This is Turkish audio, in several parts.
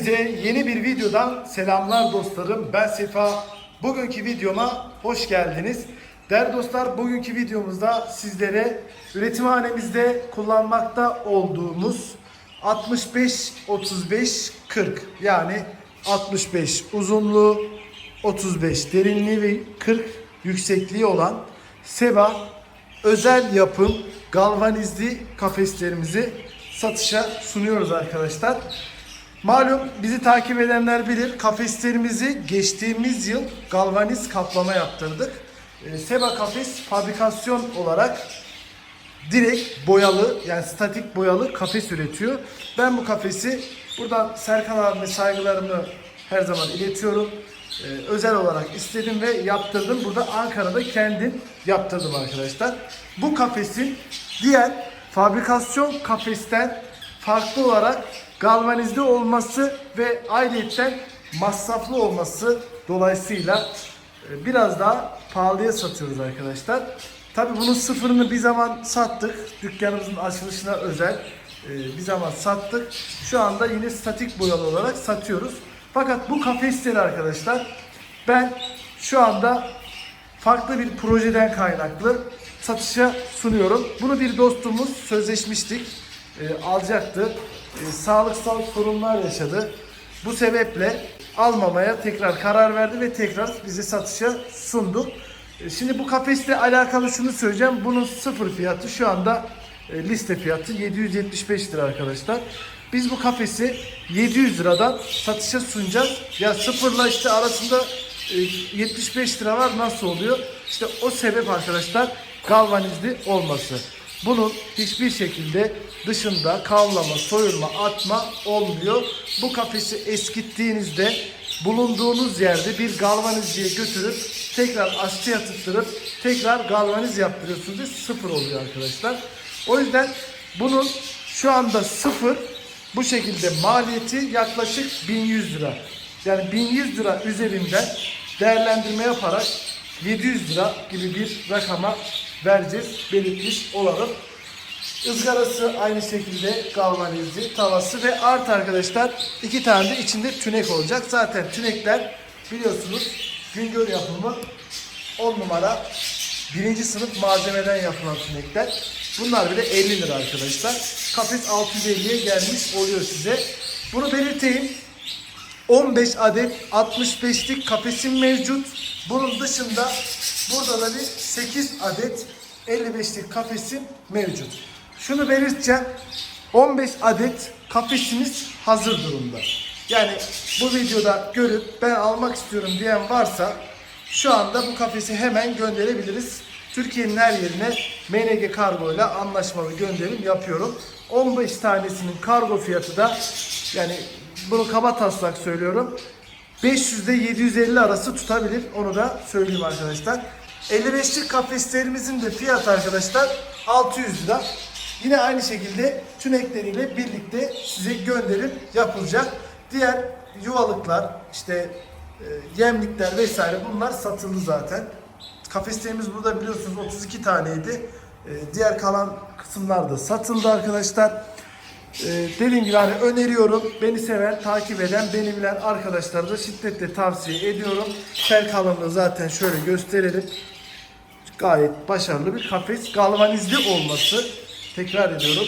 Hepinize yeni bir videodan selamlar dostlarım. Ben Sefa. Bugünkü videoma hoş geldiniz. Değerli dostlar bugünkü videomuzda sizlere üretimhanemizde kullanmakta olduğumuz 65 35 40 yani 65 uzunluğu 35 derinliği ve 40 yüksekliği olan Seba özel yapım galvanizli kafeslerimizi satışa sunuyoruz arkadaşlar. Malum bizi takip edenler bilir kafeslerimizi geçtiğimiz yıl galvaniz kaplama yaptırdık. Ee, Seba kafes fabrikasyon olarak direkt boyalı yani statik boyalı kafes üretiyor. Ben bu kafesi buradan Serkan abime saygılarımı her zaman iletiyorum. Ee, özel olarak istedim ve yaptırdım. Burada Ankara'da kendim yaptırdım arkadaşlar. Bu kafesin diğer fabrikasyon kafesten farklı olarak galvanizli olması ve ayrıca masraflı olması dolayısıyla e, biraz daha pahalıya satıyoruz arkadaşlar. Tabi bunun sıfırını bir zaman sattık. Dükkanımızın açılışına özel e, bir zaman sattık. Şu anda yine statik boyalı olarak satıyoruz. Fakat bu kafesleri arkadaşlar ben şu anda farklı bir projeden kaynaklı satışa sunuyorum. Bunu bir dostumuz sözleşmiştik. E, alacaktı. E, sağlıksal sorunlar yaşadı. Bu sebeple almamaya tekrar karar verdi ve tekrar bize satışa sundu. E, Şimdi bu kafesle alakalı şunu söyleyeceğim. Bunun sıfır fiyatı şu anda e, liste fiyatı 775 lira arkadaşlar. Biz bu kafesi 700 liradan satışa sunacağız. Ya sıfırla işte arasında e, 75 lira var nasıl oluyor? İşte o sebep arkadaşlar galvanizli olması. Bunun hiçbir şekilde dışında kavlama, soyulma, atma olmuyor. Bu kafesi eskittiğinizde bulunduğunuz yerde bir galvanizciye götürüp tekrar aşçıya tıktırıp tekrar galvaniz yaptırıyorsunuz ve sıfır oluyor arkadaşlar. O yüzden bunun şu anda sıfır bu şekilde maliyeti yaklaşık 1100 lira. Yani 1100 lira üzerinden değerlendirme yaparak 700 lira gibi bir rakama vereceğiz. Belirtmiş olalım. Izgarası aynı şekilde galvanizli, tavası ve artı arkadaşlar iki tane de içinde tünek olacak. Zaten tünekler biliyorsunuz Güngör yapımı 10 numara birinci sınıf malzemeden yapılan tünekler. Bunlar bile 50 lira arkadaşlar. Kafes 650'ye gelmiş oluyor size. Bunu belirteyim. 15 adet 65'lik kafesim mevcut. Bunun dışında burada da bir 8 adet 55'lik kafesim mevcut. Şunu belirteceğim. 15 adet kafesimiz hazır durumda. Yani bu videoda görüp ben almak istiyorum diyen varsa şu anda bu kafesi hemen gönderebiliriz. Türkiye'nin her yerine MNG Kargo ile anlaşmalı gönderim yapıyorum. 15 tanesinin kargo fiyatı da yani bunu kaba taslak söylüyorum. 500 ile 750 arası tutabilir. Onu da söyleyeyim arkadaşlar. 55'lik kafeslerimizin de fiyatı arkadaşlar 600 lira. Yine aynı şekilde tünekleriyle birlikte size gönderim yapılacak. Diğer yuvalıklar, işte e, yemlikler vesaire bunlar satıldı zaten. Kafeslerimiz burada biliyorsunuz 32 taneydi. E, diğer kalan kısımlar da satıldı arkadaşlar. Ee, dediğim gibi hani öneriyorum. Beni seven, takip eden, beni bilen arkadaşlara da şiddetle tavsiye ediyorum. Tel kalınlığı zaten şöyle gösterelim. Gayet başarılı bir kafes. Galvanizli olması, tekrar ediyorum.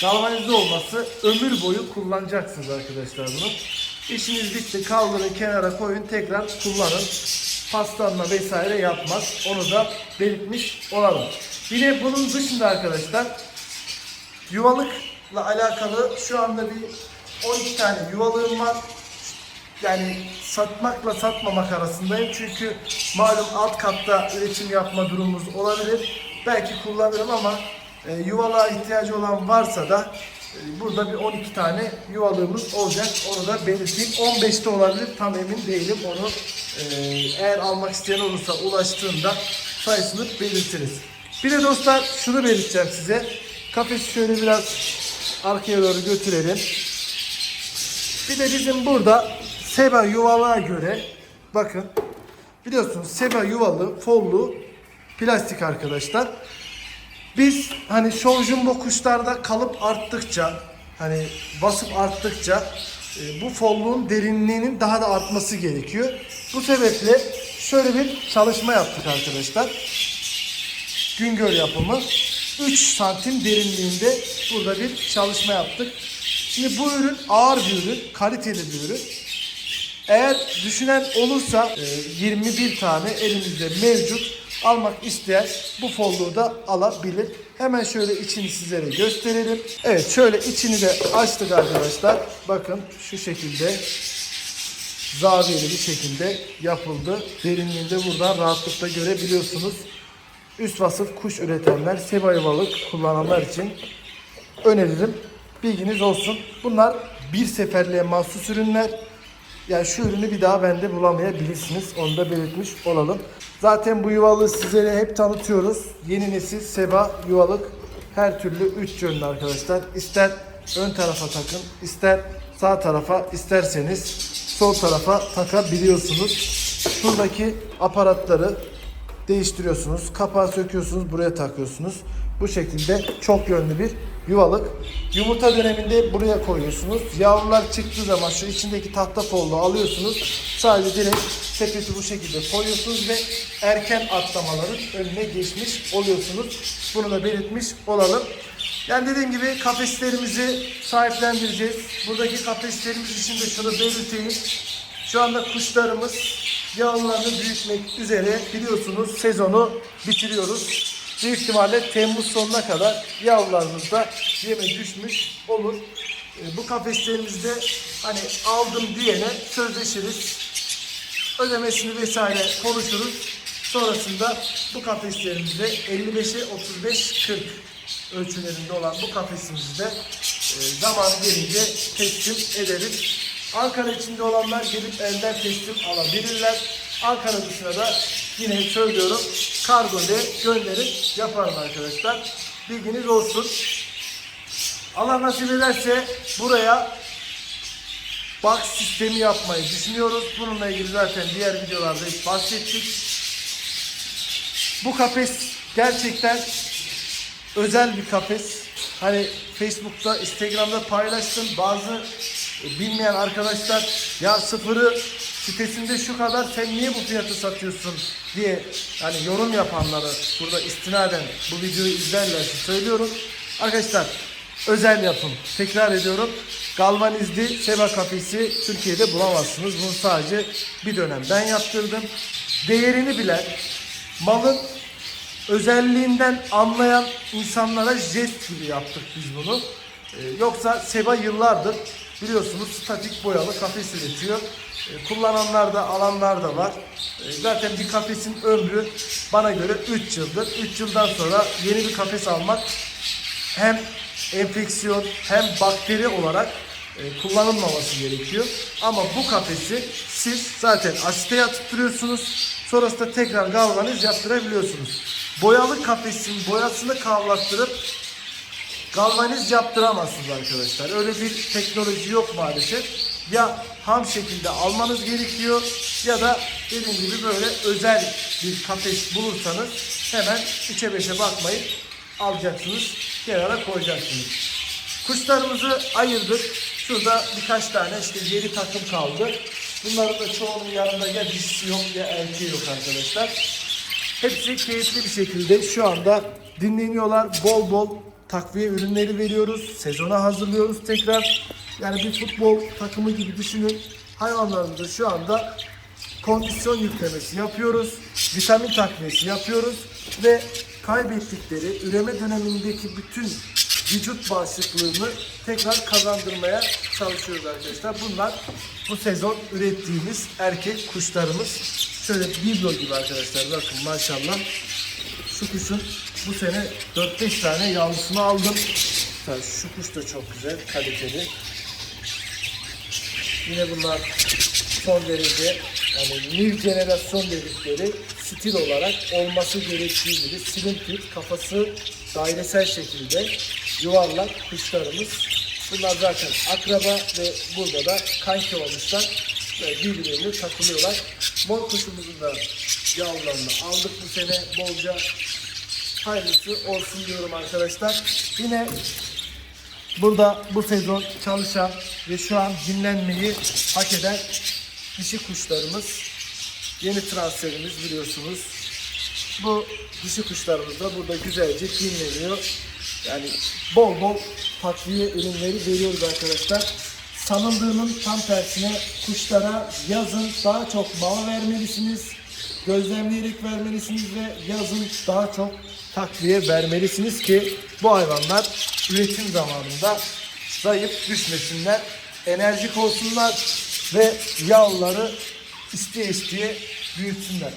Galvanizli olması ömür boyu kullanacaksınız arkadaşlar bunu. İşiniz bitti kaldırın kenara koyun tekrar kullanın. Paslanma vesaire yapmaz. Onu da belirtmiş olalım. Yine bunun dışında arkadaşlar yuvalıkla alakalı şu anda bir 12 tane yuvalığım var. Yani satmakla satmamak arasındayım. Çünkü malum alt katta üretim yapma durumumuz olabilir. Belki kullanırım ama e, yuvalığa ihtiyacı olan varsa da e, burada bir 12 tane yuvalığımız olacak. Onu da belirteyim. 15'te olabilir. Tam emin değilim. Onu e, eğer almak isteyen olursa ulaştığında sayısını belirtiriz. Bir de dostlar şunu belirteceğim size. Kafesi şöyle biraz arkaya doğru götürelim. Bir de bizim burada Seba yuvalığa göre bakın biliyorsunuz Seba yuvalı follu plastik arkadaşlar. Biz hani show jumbo kuşlarda kalıp arttıkça hani basıp arttıkça e, bu folluğun derinliğinin daha da artması gerekiyor. Bu sebeple şöyle bir çalışma yaptık arkadaşlar. Güngör yapımı 3 santim derinliğinde burada bir çalışma yaptık. Şimdi bu ürün ağır bir ürün, kaliteli bir ürün. Eğer düşünen olursa e, 21 tane elimizde mevcut. Almak isteyen bu folluğu da alabilir. Hemen şöyle içini sizlere gösterelim. Evet şöyle içini de açtık arkadaşlar. Bakın şu şekilde zaviyeli bir şekilde yapıldı. Derinliğinde buradan rahatlıkla görebiliyorsunuz. Üst vasıf kuş üretenler, seba balık kullananlar için öneririm. Bilginiz olsun. Bunlar bir seferliğe mahsus ürünler. Yani şu ürünü bir daha bende bulamayabilirsiniz. Onu da belirtmiş olalım. Zaten bu yuvalığı sizlere hep tanıtıyoruz. Yeni nesil seba yuvalık her türlü üç yönlü arkadaşlar. İster ön tarafa takın, ister sağ tarafa, isterseniz sol tarafa takabiliyorsunuz. Şuradaki aparatları değiştiriyorsunuz. Kapağı söküyorsunuz, buraya takıyorsunuz. Bu şekilde çok yönlü bir yuvalık. Yumurta döneminde buraya koyuyorsunuz. Yavrular çıktığı zaman şu içindeki tahta folluğu alıyorsunuz. Sadece direkt sepeti bu şekilde koyuyorsunuz ve erken atlamaların önüne geçmiş oluyorsunuz. Bunu da belirtmiş olalım. Yani dediğim gibi kafeslerimizi sahiplendireceğiz. Buradaki kafeslerimiz için de şunu belirteyim. Şu anda kuşlarımız yavrularını büyütmek üzere biliyorsunuz sezonu bitiriyoruz. Büyük ihtimalle Temmuz sonuna kadar yavrularımız da yeme düşmüş olur. E, Bu kafeslerimizde hani aldım diyene sözleşiriz. Ödemesini vesaire konuşuruz. Sonrasında bu kafeslerimizde 55'e 35-40 ölçülerinde olan bu kafesimizi de e, zaman gelince teslim ederiz. Ankara içinde olanlar gelip elden teslim alabilirler. Ankara dışına da yine söylüyorum kargo ile gönderim yaparım arkadaşlar. Bilginiz olsun. Allah nasip ederse buraya box sistemi yapmayı düşünüyoruz. Bununla ilgili zaten diğer videolarda bahsettik. Bu kafes gerçekten özel bir kafes. Hani Facebook'ta, Instagram'da paylaştım. Bazı e, bilmeyen arkadaşlar ya sıfırı sitesinde şu kadar sen niye bu fiyatı satıyorsun diye hani yorum yapanları burada istinaden bu videoyu izlerlerse söylüyorum. Arkadaşlar özel yapım. Tekrar ediyorum. Galvanizli Seba kafesi Türkiye'de bulamazsınız. Bunu sadece bir dönem ben yaptırdım. Değerini bilen, malın özelliğinden anlayan insanlara jest gibi yaptık biz bunu. Ee, yoksa Seba yıllardır biliyorsunuz statik boyalı kafes üretiyor. Ee, kullananlar da alanlar da var. Ee, zaten bir kafesin ömrü bana göre 3 yıldır. 3 yıldan sonra yeni bir kafes almak hem enfeksiyon hem bakteri olarak kullanılmaması gerekiyor. Ama bu kafesi siz zaten asite yatırıyorsunuz. Sonrasında tekrar galvaniz yaptırabiliyorsunuz. Boyalı kafesin boyasını kavlattırıp galvaniz yaptıramazsınız arkadaşlar. Öyle bir teknoloji yok maalesef. Ya ham şekilde almanız gerekiyor ya da dediğim gibi böyle özel bir kafes bulursanız hemen 3'e 5'e bakmayıp alacaksınız. Kenara koyacaksınız. Kuşlarımızı ayırdık. Şurada birkaç tane işte 7 takım kaldı. Bunların da çoğunun yanında ya dişisi yok ya erkeği yok arkadaşlar. Hepsi keyifli bir şekilde şu anda dinleniyorlar. Bol bol takviye ürünleri veriyoruz. Sezona hazırlıyoruz tekrar. Yani bir futbol takımı gibi düşünün. Hayvanlarımızı şu anda kondisyon yüklemesi yapıyoruz. Vitamin takviyesi yapıyoruz. Ve kaybettikleri üreme dönemindeki bütün vücut bağışıklığını tekrar kazandırmaya çalışıyoruz arkadaşlar. Bunlar bu sezon ürettiğimiz erkek kuşlarımız. Şöyle biblo gibi arkadaşlar bakın maşallah. Şu kuşun bu sene 4-5 tane yavrusunu aldım. Şu kuş da çok güzel, kaliteli. Yine bunlar son derece yani new jenerasyon dedikleri stil olarak olması gerektiği gibi slim fit, kafası dairesel şekilde yuvarlak kuşlarımız. Bunlar zaten akraba ve burada da kanki olmuşlar ve birbirlerine takılıyorlar. Mor kuşumuzun da yavrularını aldık bu sene bolca hayırlısı olsun diyorum arkadaşlar. Yine Burada bu sezon çalışan ve şu an dinlenmeyi hak eden dişi kuşlarımız. Yeni transferimiz biliyorsunuz. Bu dişi kuşlarımız da burada güzelce dinleniyor. Yani bol bol takviye ürünleri veriyoruz arkadaşlar. Sanıldığının tam tersine kuşlara yazın daha çok mama vermelisiniz. Gözlemleyerek vermelisiniz ve yazın daha çok takviye vermelisiniz ki bu hayvanlar üretim zamanında zayıf düşmesinler, enerjik olsunlar ve yavruları isteye isteye büyütsünler.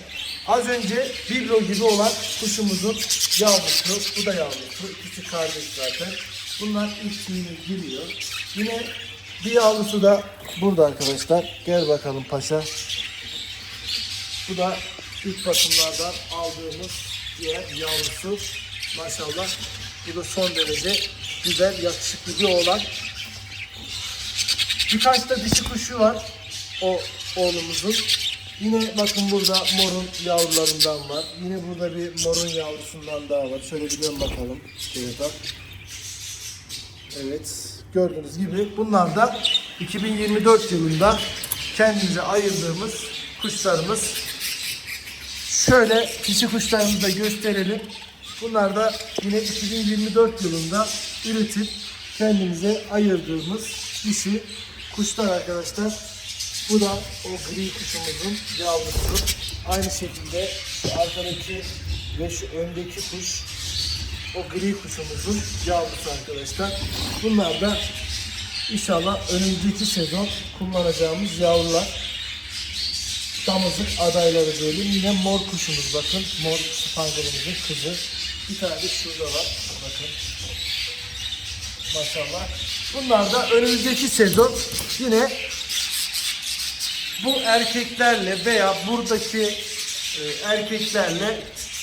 Az önce biblo gibi olan kuşumuzun yavrusu, bu da yavrusu, ikisi kardeş zaten. Bunlar tüyüne giriyor. Yine bir yavrusu da burada arkadaşlar. Gel bakalım paşa. Bu da ilk bakımlardan aldığımız diğer yavrusu. Maşallah. Bu da son derece güzel, yakışıklı bir oğlan. Birkaç da dişi kuşu var o oğlumuzun. Yine bakın burada morun yavrularından var. Yine burada bir morun yavrusundan daha var. Şöyle bir dön bakalım. Bak. Evet. Gördüğünüz gibi bunlar da 2024 yılında kendimize ayırdığımız kuşlarımız. Şöyle dişi kuşlarımızı da gösterelim. Bunlar da yine 2024 yılında üretip kendimize ayırdığımız dişi kuşlar arkadaşlar. Bu da o gri kuşumuzun yavrusu. Aynı şekilde şu arkadaki ve şu öndeki kuş o gri kuşumuzun yavrusu arkadaşlar. Bunlar da inşallah önümüzdeki sezon kullanacağımız yavrular. Damızlık adayları diyelim. Yine mor kuşumuz bakın. Mor spangolumuzun kızı. Bir tane de şurada var. Bakın. Maşallah. Bunlar da önümüzdeki sezon yine bu erkeklerle veya buradaki e, erkeklerle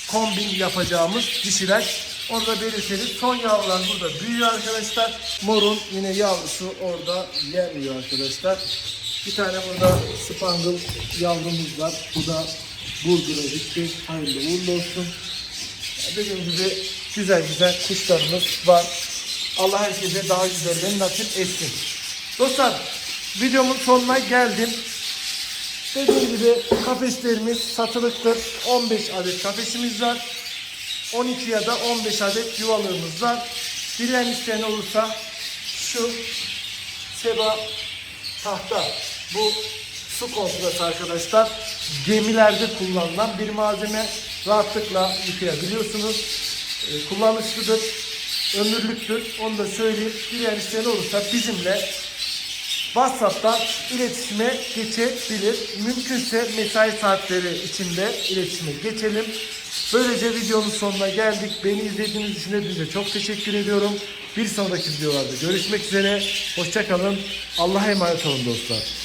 kombin yapacağımız dişiler. Orada belirtelim. Son yavrular burada büyüyor arkadaşlar. Morun yine yavrusu orada yer yiyor arkadaşlar. Bir tane burada spangle yavrumuz var. Bu da Burdur'a gitti. Hayırlı uğurlu olsun. Dediğim gibi güzel güzel kuşlarımız var. Allah herkese daha güzellerini nasip etsin. Dostlar videomun sonuna geldim. Dediğim gibi kafeslerimiz satılıktır. 15 adet kafesimiz var. 12 ya da 15 adet yuvalığımız var. Dileyen isteyen olursa şu seba tahta bu su komplesi arkadaşlar gemilerde kullanılan bir malzeme rahatlıkla yıkayabiliyorsunuz. Ee, kullanışlıdır, ömürlüktür. Onu da söyleyeyim. Dileyen isteyen olursa bizimle WhatsApp'tan iletişime geçebilir. Mümkünse mesai saatleri içinde iletişime geçelim. Böylece videonun sonuna geldik. Beni izlediğiniz için hepinize çok teşekkür ediyorum. Bir sonraki videolarda görüşmek üzere. Hoşçakalın. Allah'a emanet olun dostlar.